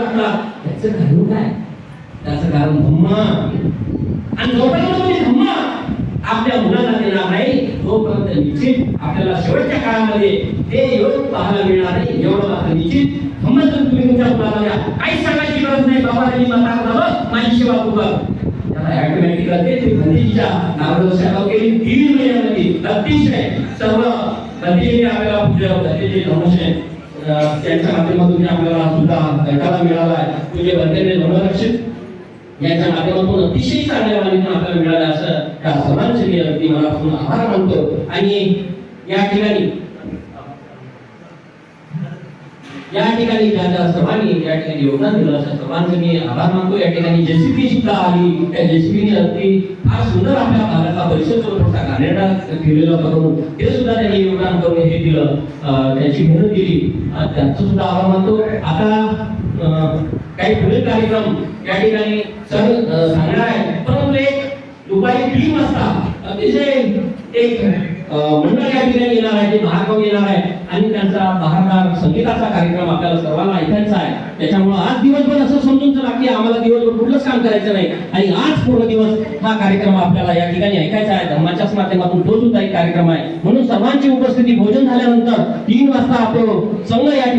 लागला त्याचं कारण काय? त्याचं कारण धम्म. आणि जोपर्यंत तुम्ही धम्म आपल्या मुलाला देणार नाही तोपर्यंत निश्चित आपल्याला शेवटच्या काळामध्ये ते योग पाहायला मिळणार नाही एवढं आता निश्चित. धम्म जर तुम्ही तुमच्या मुलाला द्या काही सांगायची गरज नाही बाबा त्यांनी मला झालं माझी सेवा तू कर. त्याला ऑटोमॅटिक करते ते गांधीजीच्या नावावर सेवा केली म्हणजे दीड महिन्यामध्ये अतिशय. सर्व गांधीजींनी आपल्याला पूजा होतात जे धनुष्य त्यांच्या माध्यमातून आपल्याला सुद्धा ऐकायला मिळाला आहे. म्हणजे बंधने धर्मरक्षित याच्या माध्यमातून अतिशय चांगल्या वाणीतून आपल्याला मिळालं असं त्या सर्वांचे मी अगदी मनापासून आभार मानतो. आणि या ठिकाणी या ठिकाणी ज्या ज्या सर्वांनी या ठिकाणी योगदान दिलं अशा सर्वांचे मी आभार मानतो. या ठिकाणी जेसीबी सुद्धा आली. त्या जेसीबीने अगदी फार सुंदर आपल्या भागाचा परिसर जो घाणेरडा केलेला करून ते. सुद्धा त्यांनी योगदान करून हे दिलं. त्यांची मेहनत दिली त्यांचं सुद्धा आभार मानतो. आता काही पुढील कार्यक्रम या ठिकाणी सर सांगणार आहे परंतु एक दुपारी टीम असतात अतिशय एक मंडळ या ठिकाणी येणार आहे ते महागाव येणार आहे. आणि त्यांचा बहारदार संगीताचा कार्यक्रम आपल्याला सर्वांना ऐकायचा आहे. त्याच्यामुळे आज दिवसभर असं समजून चला की आम्हाला दिवसभर कुठलंच काम करायचं नाही. आणि आज पूर्ण दिवस हा कार्यक्रम आपल्याला या ठिकाणी ऐकायचा आहे. धर्माच्याच माध्यमातून तो सुद्धा एक कार्यक्रम आहे. म्हणून सर्वांची उपस्थिती भोजन झाल्यानंतर तीन वाजता आपलं संघ या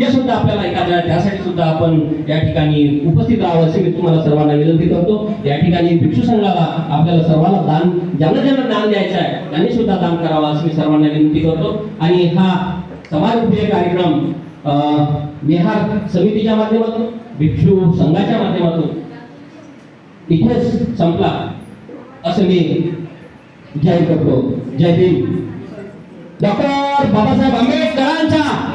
ते सुद्धा आपल्याला ऐकायचं त्यासाठी सुद्धा आपण या ठिकाणी उपस्थित राहावं असे मी तुम्हाला सर्वांना विनंती करतो. या ठिकाणी भिक्षू संघाला आपल्याला सर्वांना दान ज्यांना ज्यांना दान द्यायचं आहे त्यांनी सुद्धा दान करावा असं मी सर्वांना विनंती करतो. आणि हा समारोपीय कार्यक्रम अं, विहार समितीच्या माध्यमातून भिक्षू संघाच्या माध्यमातून इथेच संपला असं मी जाहीर करतो. जय भीम. डॉक्टर बाबासाहेब आंबेडकरांचा.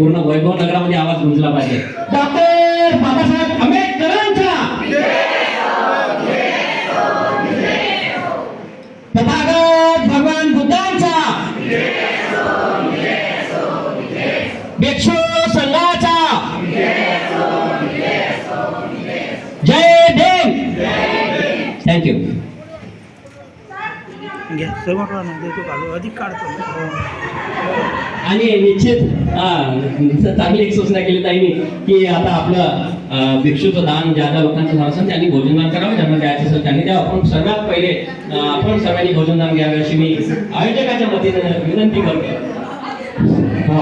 पूर्ण वैभव नगरामध्ये आवाज गुंजला पाहिजे. डॉक्टर बाबासाहेब आंबेडकरांचा तथागत भगवान बुद्धांचा भिक्षू संघाचा जय भीम थँक्यू घ्या. समोर राहणार देतो काढू. अधिक काढतो. आणि निश्चित हा, चांगली एक सूचना केली ताईने की आता आपलं भिक्षूचं दान ज्या ज्या लोकांचं झालं असेल त्यांनी भोजनदान करावं ज्यांना द्यायचं असेल त्यांनी द्यावं. आपण सर्वात पहिले आपण सर्वांनी भोजनदान घ्यावे अशी मी आयोजकाच्या वतीने विनंती करतो. हा